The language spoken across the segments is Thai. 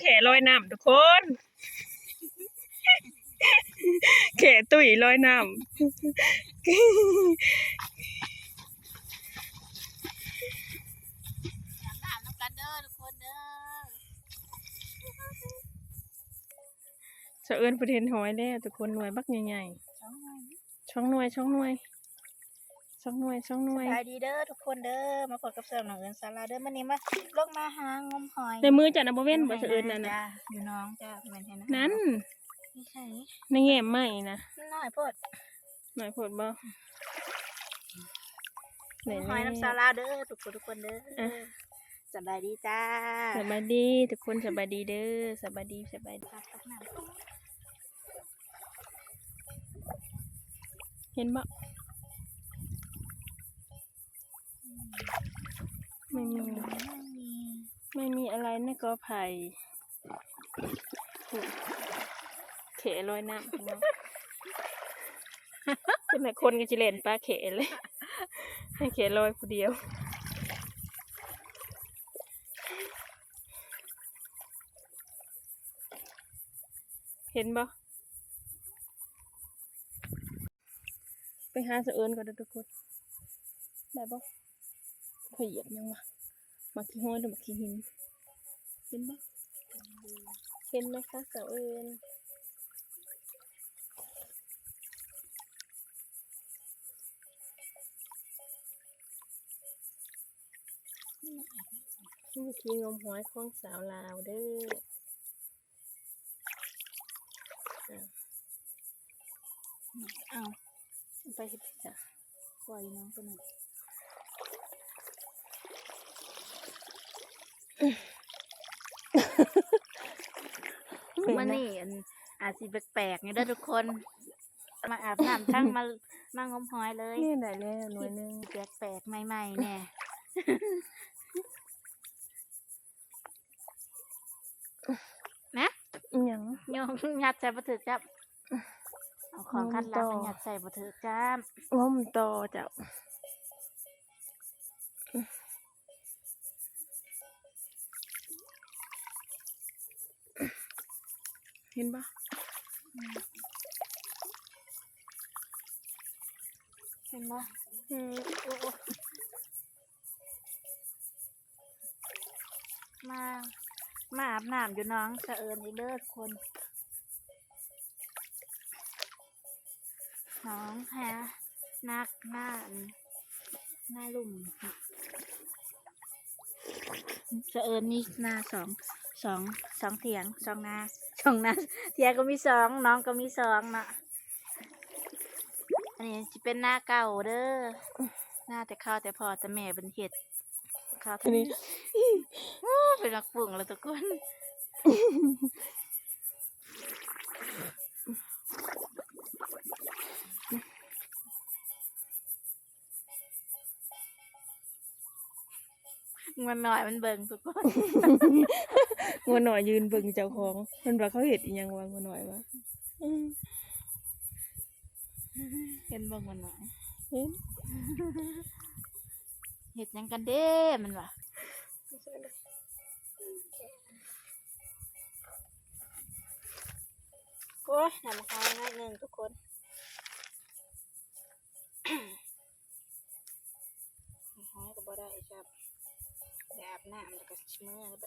แขลอยน้ำทุกคน แขตุ๋ยลอยน้น้ำน้ำกันเด้อทุกคนเด้อำสะเอิญประเทนหอยแล้วทุกคนหน่วยบักใหญ่ๆช่องหน่วยช่องหน่วย องหน่วยช่องหน่วยสบายดีเด้อทุกคนเด้อมาพบกับเสริมหนังเอิญซาลาเด้อมื้อนี้มาลงมาหางมหอยในมือจะนะบ่เว้นบ่สะเอิญนั่นนะจ้าอยู่น้องจ้าเป็นไงนะนั้นไม่ใช่ในแง่ใหม่นะน้อยโพดหน่อยผดบ่ไหนหอยน้ำซาลาเด้อทุกคนทุกคนเด้อสบายดีจ้าสบายดีทุกคนสบายดีเด้อสบายดีสบายดีตักตักน้ำเห็นบ่ ไม่มี ไม่มีอะไรในะกอไผ่เขะลอยน้ำพี่น้องเป็นแต่คนก็จิเล่นปลาเขะเลยให้เขะลอยผู้เดียวเห็นบ่ไปหาสะเอิญก่อนเด้อทุกคน ได้บ่ เคยเหยียบยังวะมาขี้ห้อยหรือมาขี้หินเห็นปะเห็นไหมคะสาวเอิญนี่ทีงมหอยของสาวลาวเด้อเอาไปเห็ดจ้ะปล่อยน้องคนนั้น มันนี่อันอาจสิแปลกๆนี่เด้อทุกคน มาอาบน้ำทั้งมา มางมหอยเลยนี่ได้แล้วหน่วยหนึงแปลกๆใหม่ๆแน่นะอิหยัง โยงยัดใส่บ่ถือจับเอาของคัดหลังต่อมายัดใส่บ่ถือจับ งมต่อเจ้า เห็นปะเห็นบ่อืมโอ้โอ้มา มาอาบน้ำอยู่น้องสะเอิญอีกเด้อทุกคนน้องแฮะนักหน้าอันหน้าลุ่มสะเอิญนี่หน้าสอง สองสองเถียงสองนาสองนาเถียงก็มีสองน้องก็มีสองเนาะอันนี้จะเป็นหน้าเก่าเด้อหน้าแต่ข้าวแต่พอแต่แม่เป็นเห็ดข้าวทีนี้เป็นนักปุ่งแล้วทุกคน มันหน่อยมันเบิ่งทุกคนงัวหน่อยยืนเบิ่งเจ้าของมันว่าเขาเห็ดอีหยังวะงัวหน่อยวะอืมเห็นเบิ่งมันหน่อยเห็นเห็ดหยังกันเด้มันวะโอ้ยทำคายง่ายหนึ่งทุกคนห้อยก็บ่ได้ครับ ไปอาบน้ำแล้วก็เมื่อแล้วไป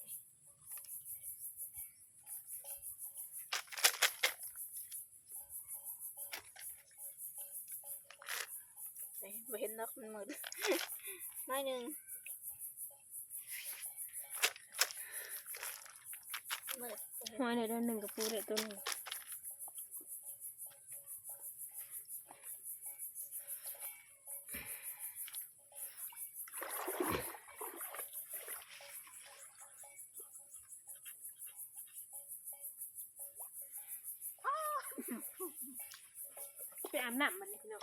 ไปบ่เห็นนกมันมืดน้อยหนึ่งมืดบ่เห็นหอยเดี๋ยวได้หนึ่งกับปูเดี๋ยวตัวหนึ่ง อาบน้ำมันพี่น้อ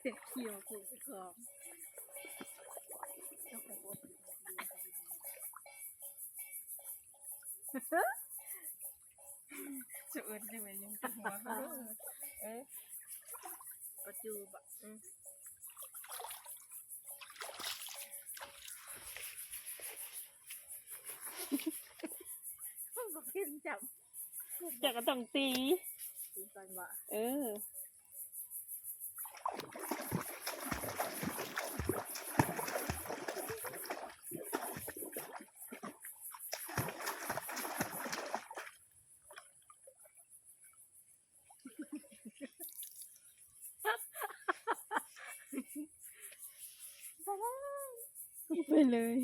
เก็บเขียวกูสิของจะอื่นยังไงยังติดหัวเขาเอ๊ะประจูบอะฮึฮึห้อกเพียงจำ อยากก็ต้องตีตีก่อนบ่เออ ไปเลย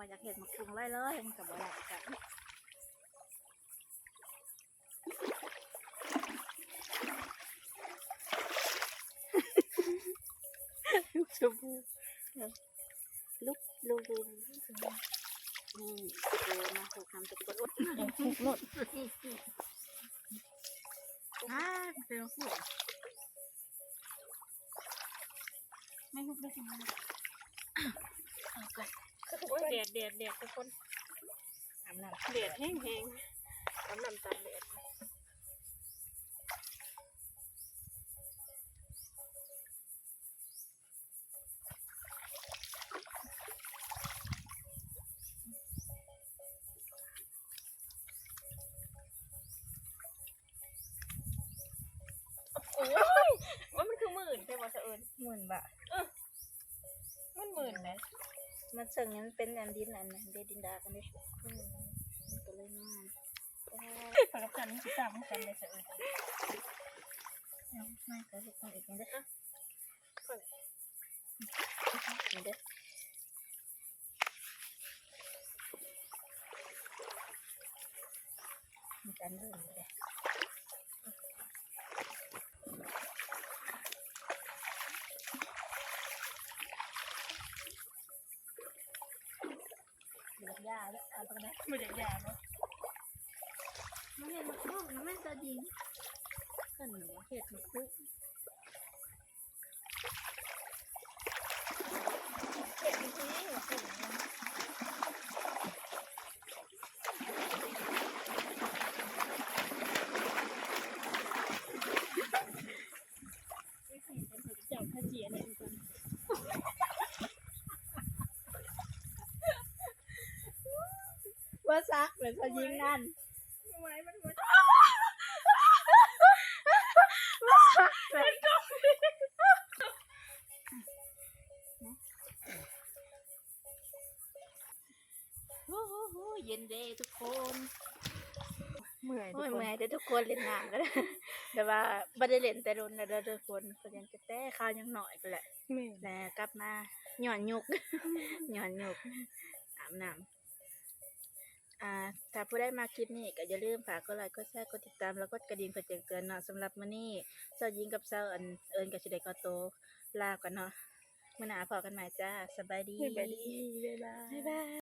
ว่าอยากเห็นมักคุงไล่เลยมันกับบ่อยากกันลูกชมพูลุกลูกดูนี่เจอมาถูกทำตะกดอดทุกหมดอ่าเป็นผู้ไม่ลุกได้สิมันเอาไป โอ้ยแดดแดดแดดทุกคนอาบน้แดดแห้งแห้งน้ำน้ำตาลแดดโอ้ยว่ามันคือหมื่นใช่ไหมเสะเอิญำหมื่นบาทมันหมื่นนะ มันเสิ่งนี้มันเป็นอันดินอันนั้นเดดินดากันดิอืมมันก็เลยงามปากกันนจะตามกันเลยเสะเอิญเอาไม่ก็ลูกคนอีกนี่เด้อนี่เด้อการเดินอยู่เด้อ เดือด ยาแล้วเอาตรงนั้นไม่ได้ยาเนาะมันเห็นมันพูมันจะยิงก็หนูเห็ดมันพูด เห็ดจริงๆเหรอเห็ดอย่างนั้นไม่เคยเห็นเห็ดเจ้าข้าเจียเนี่ยกัน ว่าซักเลยพอยิงนั่นไว้มันมันโอ้โหเย็นเด้ทุกคนเมื่อยทุโอ้กยคนเมื่อยเด้อทุกคนเล่นน้ำก็ได้แต่ว่าไม่ได้เล่นแต่โดนนะเด้อทุกคนเพราะฉะนั้นจะแต่ข้าวยังหน่อยไปแหละแม่นแล้วกลับมาหย่อนยุกหย่อนยุกอาบน้ำ อ่าถ้าผู้ได้มาคลิปนี้ก็อย่าลืมฝากกดไลค์กดแชร์กดติดตามแล้วก็กระดิ่งเพื่อแจ้งเตือนเนาะสำหรับมื้อนี้เจ้าหญิงกับเจ้าอันเอิญกับสิได้ก็โตลากันเนาะมื้อหน้าพอกันใหม่จ้าสบายดีบ๊ายบายบ๊ายบายบ๊ายบาย